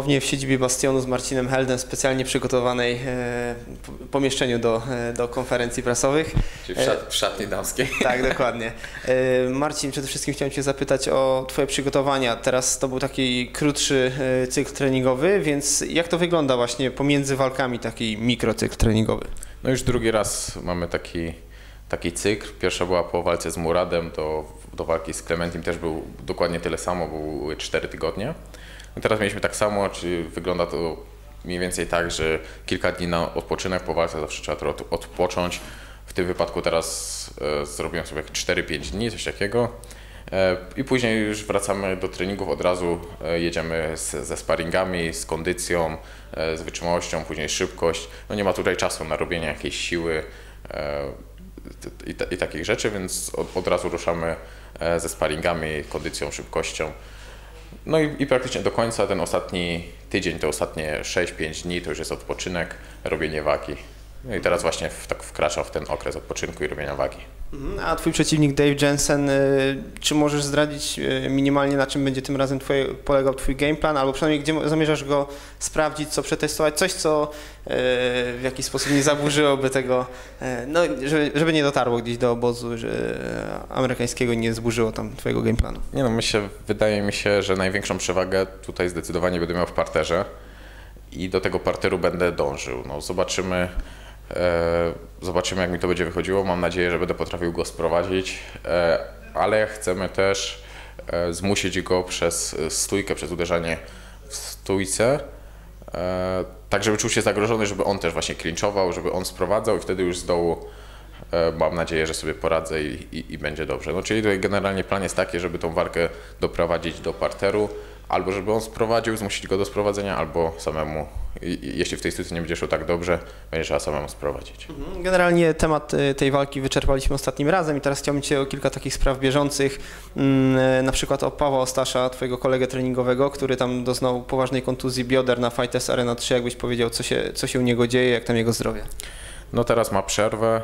Ponownie w siedzibie Bastionu z Marcinem Heldem, specjalnie przygotowanej e, pomieszczeniu do, e, do konferencji prasowych. Czyli w, szat, w szatni damskiej. Tak, dokładnie. E, Marcin, przede wszystkim chciałem Cię zapytać o Twoje przygotowania. Teraz to był taki krótszy e, cykl treningowy, więc jak to wygląda właśnie pomiędzy walkami, taki mikrocykl treningowy? No już drugi raz mamy taki, taki cykl. Pierwsza była po walce z Muradem, do, do walki z Clementim też był dokładnie tyle samo, były 4 tygodnie. No teraz mieliśmy tak samo, czyli wygląda to mniej więcej tak, że kilka dni na odpoczynek po walce zawsze trzeba trochę odpocząć. W tym wypadku teraz e, zrobiłem sobie 4-5 dni, coś takiego. E, I później już wracamy do treningów, od razu e, jedziemy z, ze sparingami, z kondycją, e, z wytrzymałością, później szybkość. No nie ma tutaj czasu na robienie jakiejś siły e, i, i takich rzeczy, więc od, od razu ruszamy e, ze sparingami, kondycją, szybkością. No i, i, praktycznie do końca ten ostatni tydzień, te ostatnie 6-5 dni to już jest odpoczynek, robienie wagi. No i teraz właśnie w, tak wkraczam w ten okres odpoczynku i robienia wagi. Mhm. A twój przeciwnik Dave Jensen, y, czy możesz zdradzić y, minimalnie na czym będzie tym razem twoje, polegał twój game plan, albo przynajmniej gdzie zamierzasz go sprawdzić, co przetestować, coś co y, w jakiś sposób nie zaburzyłoby tego, no żeby, żeby nie dotarło gdzieś do obozu amerykańskiego i nie zburzyło tam twojego game planu? Nie no, myślę, wydaje mi się, że największą przewagę tutaj zdecydowanie będę miał w parterze i do tego parteru będę dążył. No zobaczymy zobaczymy, jak mi to będzie wychodziło. Mam nadzieję, że będę potrafił go sprowadzić, e, ale chcemy też e, zmusić go przez stójkę, przez uderzanie w stójce, tak żeby czuł się zagrożony, żeby on też właśnie klinczował, żeby on sprowadzał i wtedy już z dołu mam nadzieję, że sobie poradzę i, i, i będzie dobrze. No, czyli generalnie plan jest taki, żeby tą walkę doprowadzić do parteru, albo żeby on sprowadził, zmusić go do sprowadzenia, albo samemu, jeśli w tej sytuacji nie będzie szło tak dobrze, będzie trzeba samemu sprowadzić. Mhm. Generalnie temat y, tej walki wyczerpaliśmy ostatnim razem i teraz chciałbym Cię o kilka takich spraw bieżących, mm, y, na przykład o Pawła Ostasza, Twojego kolegę treningowego, który tam doznał poważnej kontuzji bioder na Fighters Arena 3, jakbyś powiedział, co się, co się u niego dzieje, jak tam jego zdrowie? No teraz ma przerwę.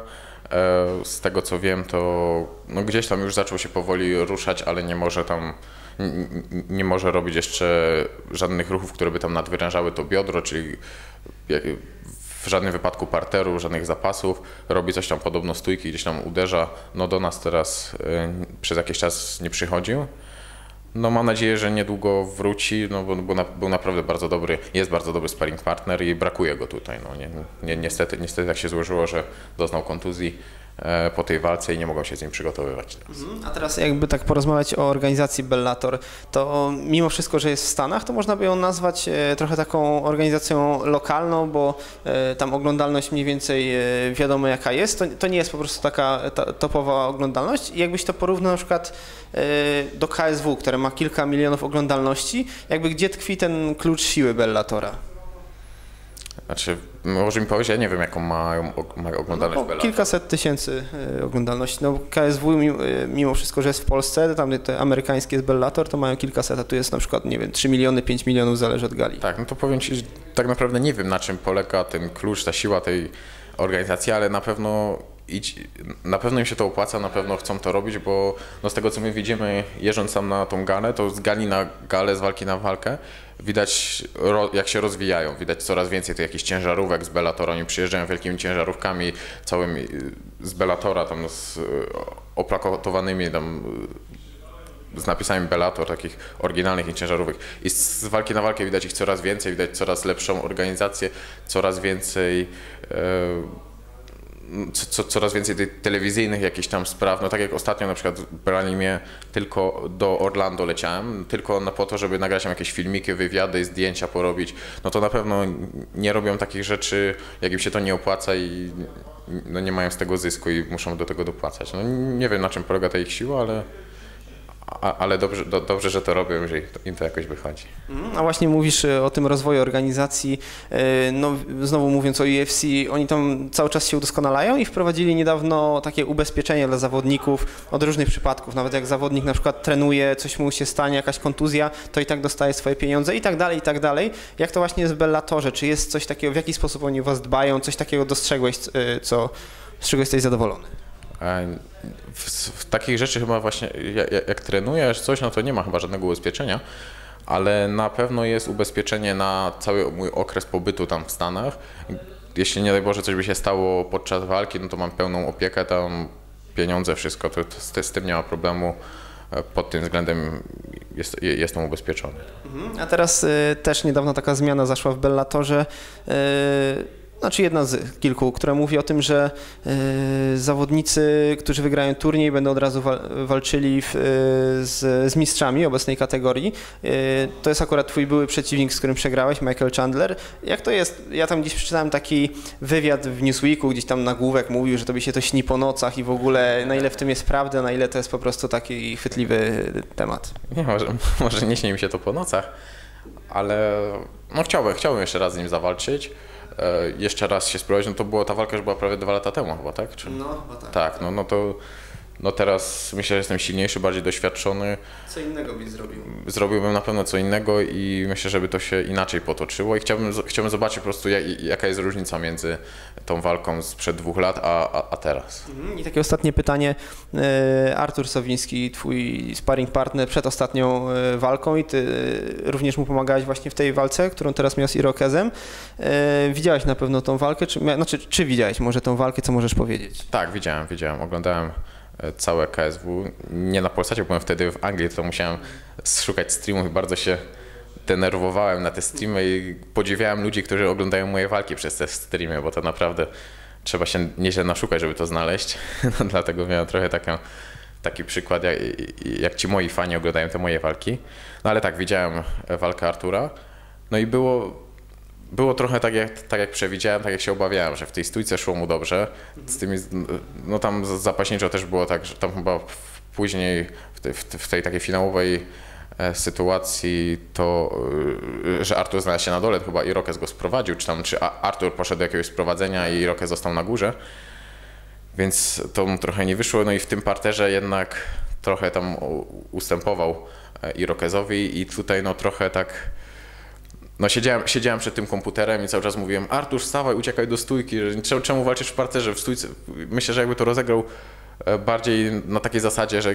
E, z tego co wiem, to no gdzieś tam już zaczął się powoli ruszać, ale nie może tam nie może robić jeszcze żadnych ruchów, które by tam nadwyrężały to biodro, czyli w żadnym wypadku parteru, żadnych zapasów, robi coś tam podobno stójki, gdzieś tam uderza. No do nas teraz y, przez jakiś czas nie przychodził. No mam nadzieję, że niedługo wróci, no bo, bo na, był naprawdę bardzo dobry, jest bardzo dobry sparring partner i brakuje go tutaj. No, ni, ni, niestety, niestety tak się złożyło, że doznał kontuzji po tej walce i nie mogą się z nim przygotowywać. Mhm. A teraz jakby tak porozmawiać o organizacji Bellator, to mimo wszystko, że jest w Stanach, to można by ją nazwać e, trochę taką organizacją lokalną, bo e, tam oglądalność mniej więcej wiadomo jaka jest, to, to nie jest po prostu taka topowa oglądalność. I jakbyś to porównał na przykład do KSW, które ma kilka milionów oglądalności, jakby gdzie tkwi ten klucz siły Bellatora? Znaczy, może mi powiedzieć, ja nie wiem, jaką ma, ma oglądalność no, Kilkaset tysięcy y, oglądalności. No, KSW, y, mimo wszystko, że jest w Polsce, tam te amerykańskie jest Bellator, to mają kilkaset, a tu jest na przykład, nie wiem, 3 miliony, 5 milionów, zależy od gali. Tak, no to powiem Ci, że tak naprawdę nie wiem, na czym polega ten klucz, ta siła tej organizacji, ale na pewno idź, na pewno im się to opłaca, na pewno chcą to robić, bo no z tego co my widzimy, jeżdżąc tam na tą galę, to z gali na galę, z walki na walkę, widać jak się rozwijają, widać coraz więcej tych jakichś ciężarówek z Bellatora, oni przyjeżdżają wielkimi ciężarówkami całymi z Bellatora, tam z oplakatowanymi tam z napisami Bellator, takich oryginalnych i ciężarówek. I z walki na walkę widać ich coraz więcej, widać coraz lepszą organizację, coraz więcej e, co, coraz więcej tych telewizyjnych jakichś tam spraw, no tak jak ostatnio na przykład brali mnie tylko do Orlando leciałem, tylko na, po to, żeby nagrać tam jakieś filmiki, wywiady, zdjęcia porobić, no to na pewno nie robią takich rzeczy, jak im się to nie opłaca i no nie mają z tego zysku i muszą do tego dopłacać. No nie wiem na czym polega ta ich siła, ale ale dobrze, do, dobrze, że to robią, jeżeli im to jakoś wychodzi. Mhm, a właśnie mówisz e, o tym rozwoju organizacji, e, no znowu mówiąc o UFC, oni tam cały czas się udoskonalają i wprowadzili niedawno takie ubezpieczenie dla zawodników od różnych przypadków, nawet jak zawodnik na przykład trenuje, coś mu się stanie, jakaś kontuzja, to i tak dostaje swoje pieniądze i tak dalej, i tak dalej. Jak to właśnie jest w Bellatorze? Czy jest coś takiego, w jaki sposób oni was dbają, coś takiego dostrzegłeś, e, co, z czego jesteś zadowolony? W, w takich rzeczy chyba właśnie, jak, jak trenujesz coś, no to nie ma chyba żadnego ubezpieczenia, ale na pewno jest ubezpieczenie na cały mój okres pobytu tam w Stanach. Jeśli nie daj Boże coś by się stało podczas walki, no to mam pełną opiekę tam, pieniądze, wszystko, to, to z, tym nie ma problemu. E, Pod tym względem jest, je- jestem ubezpieczony. A teraz y, też niedawno taka zmiana zaszła w Bellatorze. Y, znaczy jedna z kilku, która mówi o tym, że y, zawodnicy, którzy wygrają turniej, będą od razu wal, walczyli w, y, z, z mistrzami obecnej kategorii. Y, to jest akurat twój były przeciwnik, z którym przegrałeś, Michael Chandler. Jak to jest? Ja tam gdzieś przeczytałem taki wywiad w Newsweeku, gdzieś tam nagłówek mówił, że tobie się to śni po nocach i w ogóle na ile w tym jest prawda, na ile to jest po prostu taki chwytliwy temat. Nie, może, może nie śni mi się to po nocach, ale no chciałbym, chciałbym jeszcze raz z nim zawalczyć. E, jeszcze raz się spróbować, no to była ta walka, już była prawie dwa lata temu chyba, tak? Czy... No, chyba tak. Tak, no, no to no teraz myślę, że jestem silniejszy, bardziej doświadczony. Co innego byś zrobił? Zrobiłbym na pewno co innego i myślę, żeby to się inaczej potoczyło i chciałbym, chciałbym zobaczyć po prostu jak, jaka jest różnica między tą walką sprzed dwóch lat, a, a, a teraz. Mhm. I takie ostatnie pytanie. E, Artur Sowiński, twój sparring partner przed ostatnią e, walką i ty e, również mu pomagałeś właśnie w tej walce, którą teraz miał z Irokezem. Widziałeś na pewno tą walkę, czy, znaczy, czy widziałeś może tą walkę, co możesz powiedzieć? Tak, widziałem, widziałem, oglądałem całe KSW. Nie na Polsacie, byłem wtedy w Anglii, to musiałem szukać streamów i bardzo się denerwowałem na te streamy i podziwiałem ludzi, którzy oglądają moje walki przez te streamy, bo to naprawdę trzeba się nieźle naszukać, żeby to znaleźć. No, dlatego miałem trochę taką, taki przykład, jak, jak ci moi fani oglądają te moje walki. No ale tak, widziałem walkę Artura. No i było, było trochę tak jak, tak jak przewidziałem, tak jak się obawiałem, że w tej stójce szło mu dobrze. Z tymi, no tam zapaśniczo też było tak, że tam chyba później w tej, w tej- takiej finałowej e, sytuacji to, y, że Artur znalazł się na dole, chyba Irokez go sprowadził, czy tam, czy Artur poszedł do jakiegoś sprowadzenia i Irokez został na górze. Więc to mu trochę nie wyszło, no i w tym parterze jednak trochę tam ustępował e, Irokezowi i tutaj no trochę tak no siedziałem, siedziałem przed tym komputerem i cały czas mówiłem Artur, wstawaj, uciekaj do stójki, czemu, czemu walczysz w parterze, w stójce? Myślę, że jakby to rozegrał e, bardziej na takiej zasadzie, że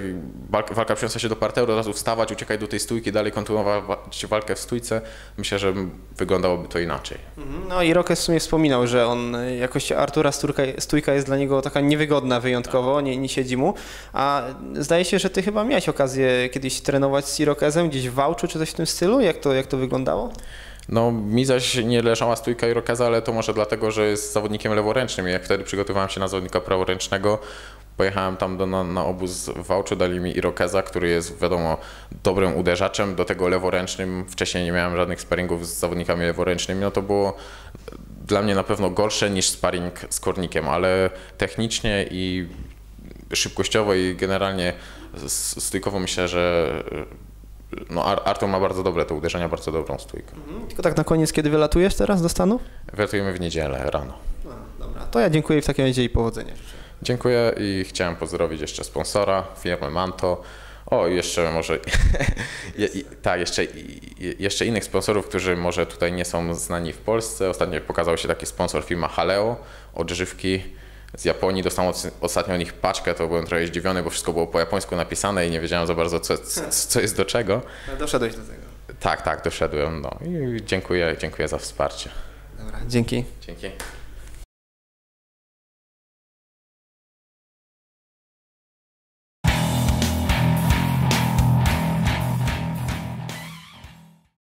walka, przeniosła się do parteru, od razu wstawać, uciekaj do tej stójki, dalej kontynuować walkę w stójce. Myślę, że wyglądałoby to inaczej. Mhm. No Irokez w sumie wspominał, że on e, jakoś Artura stójka, stójka jest dla niego taka niewygodna wyjątkowo, nie, nie siedzi mu. A zdaje się, że ty chyba miałeś okazję kiedyś trenować z Irokezem gdzieś w Wałczu czy coś w tym stylu? Jak to, jak to wyglądało? No, mi zaś nie leżała stójka Irokeza, ale to może dlatego, że jest zawodnikiem leworęcznym. Jak wtedy przygotowywałem się na zawodnika praworęcznego, pojechałem tam do, na, na obóz w Wałczu, dali mi Irokeza, który jest wiadomo dobrym uderzaczem, do tego leworęcznym. Wcześniej nie miałem żadnych sparingów z zawodnikami leworęcznymi, no to było dla mnie na pewno gorsze niż sparring z Kornikiem, ale technicznie i szybkościowo i generalnie stójkowo myślę, że no Ar- Artur ma bardzo dobre te uderzenia, bardzo dobrą stójkę. Tylko tak na koniec, kiedy wylatujesz teraz do Stanów? Wlatujemy w niedzielę rano. No, dobra. To ja dziękuję w takim razie i powodzenia. Dziękuję i chciałem pozdrowić jeszcze sponsora, firmę Manto. O, jeszcze może, tak, jeszcze, jeszcze innych sponsorów, którzy może tutaj nie są znani w Polsce. Ostatnio pokazał się taki sponsor, firma Haleo, odżywki z Japonii. Dostałem os- ostatnio od nich paczkę, to byłem trochę zdziwiony, bo wszystko było po japońsku napisane i nie wiedziałem za bardzo, co, co, co jest do czego. Doszedłeś do tego. Tak, tak, doszedłem. No i dziękuję, dziękuję za wsparcie. Dobra, dzięki. Dzięki.